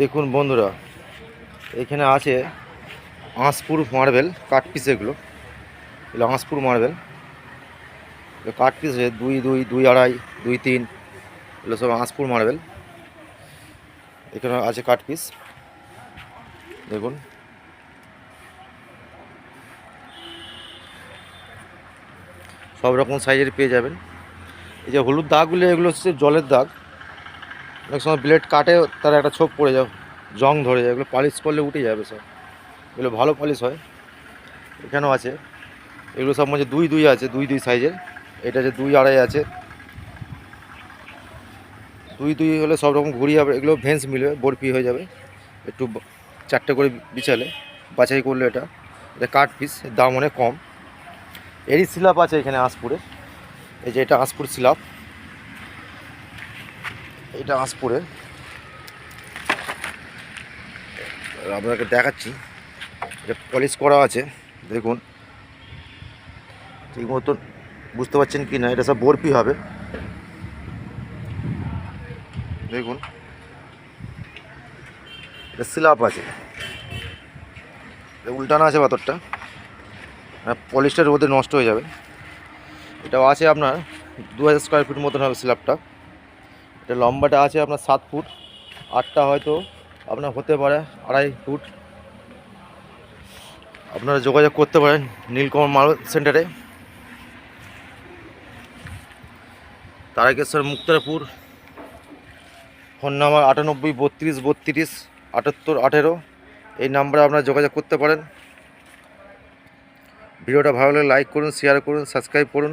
দেখুন বন্ধুরা, এখানে আছে আঁশপুর মার্বেল কাঠ পিস এগুলো। এগুলো আঁশপুর মার্বেল। কাঠ পিস দুই দুই দুই আড়াই, দুই, তিন, এগুলো সব আঁশপুর মার্বেল। এখানে আছে কাঠ পিস। দেখুন। সব রকম সাইজের পেয়ে যাবেন। এই যে হলুদ দাগগুলো, এগুলো হচ্ছে জলের দাগ। অনেক সময় ব্লেড কাটে, তার একটা ছোপ পড়ে যায়, জং ধরে যায়, এগুলো পালিশ করলে উঠে যাবে সব। এগুলো ভালো পালিশ হয়, এখানেও আছে। এগুলো সব মধ্যে দুই দুই আছে, দুই দুই সাইজের এটা যে দুই আড়াই আছে। দুই দুই হলে সব রকম ঘুরি হবে, এগুলো ভেন্স মিলবে, বরফি হয়ে যাবে। একটু চারটে করে বিছালে, বাছাই করলে এটা। এটা কাঠ পিস দাম অনেক কম। এরই সিলাপ আছে এখানে আঁশপুরে এই যে এটা আঁশপুর সিলাপ এটা আঁশপুরে আপনাকে দেখাচ্ছি। এটা পলিশ করা আছে, দেখুন। ঠিক মতন বুঝতে পারছেন কি না, এটা সব বরফি হবে। দেখুন। এটা সিলাপ আছে। উল্টানো আছে পাথরটা। পলিশটা রোদে নষ্ট হয়ে যাবে। এটাও আছে আপনার দু হাজার স্কোয়ার ফিট মতন হবে স্ল্যাবটা এটা লম্বাটা আছে আপনার সাত ফুট, আটটা হয়তো আপনার হতে পারে, আড়াই ফুট। আপনারা যোগাযোগ করতে পারেন নীলকমল মাল সেন্টারে। তারকেশ্বর মুক্তারপুর, ফোন নাম্বার আটানব্বই, বত্রিশ বত্রিশ, আটাত্তর, আঠেরো। এই নাম্বারে আপনারা যোগাযোগ করতে পারেন। ভিডিওটা ভালো লাগলে লাইক করুন শেয়ার করুন সাবস্ক্রাইব করুন।